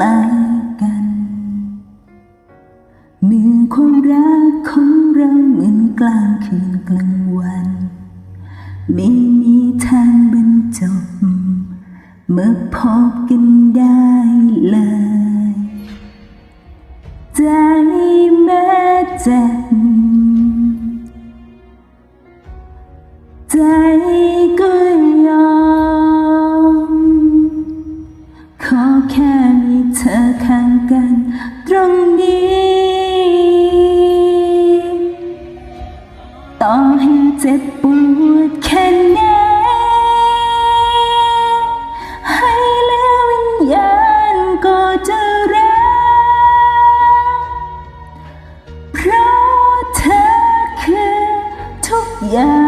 ลกัน เมื่อความรักของเราเหมือนกลางคืนกลางวัน ไม่มีทางบรรจบ เมื่อพบกันได้เลย ใจแม้เจ็บใจ กันตรงนี้ ต่อให้เจ็บปวดแค่ไหนให้เหลือวิญญาณก็จะรักเพราะเธอคือทุกอย่าง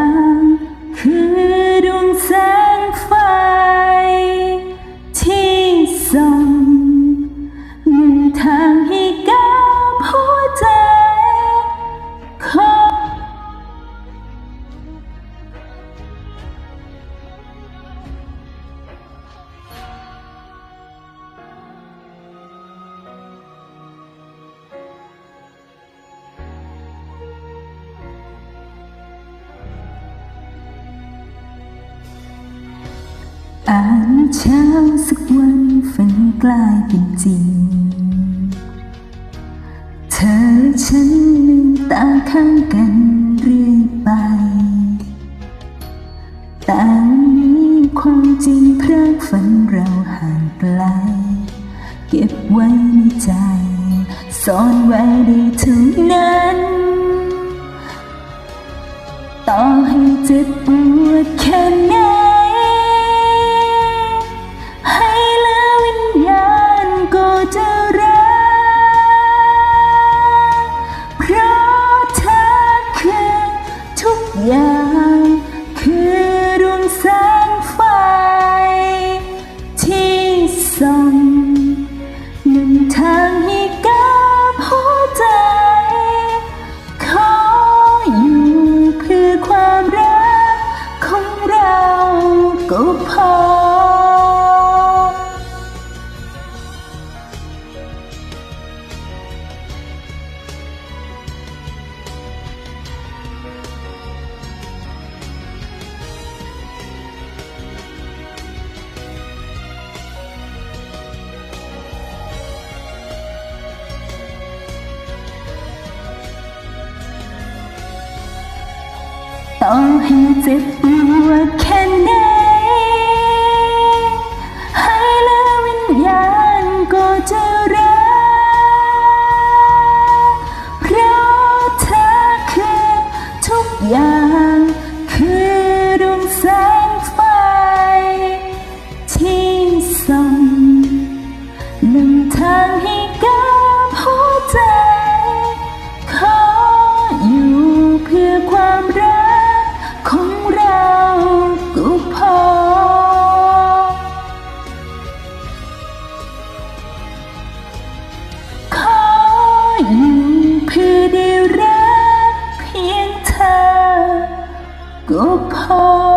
อ่านเช้าสักวันฝันกลายเป็นจริง เธอและฉันลืมตาข้างกันเรื่อยไปแต่นี้ความจริงพรากฝันเราห่างไกล เก็บไว้ในใจ ซ่อนไว้ได้เท่านั้น ต่อให้เจ็บปวดแค่ไหน อย่างคือดวงแสงไฟ ที่ส่องนำทางให้กับหัวใจ ขออยู่เพื่อความรักของเราก็พอ ต้องให้เจ็บปวดแค่ รั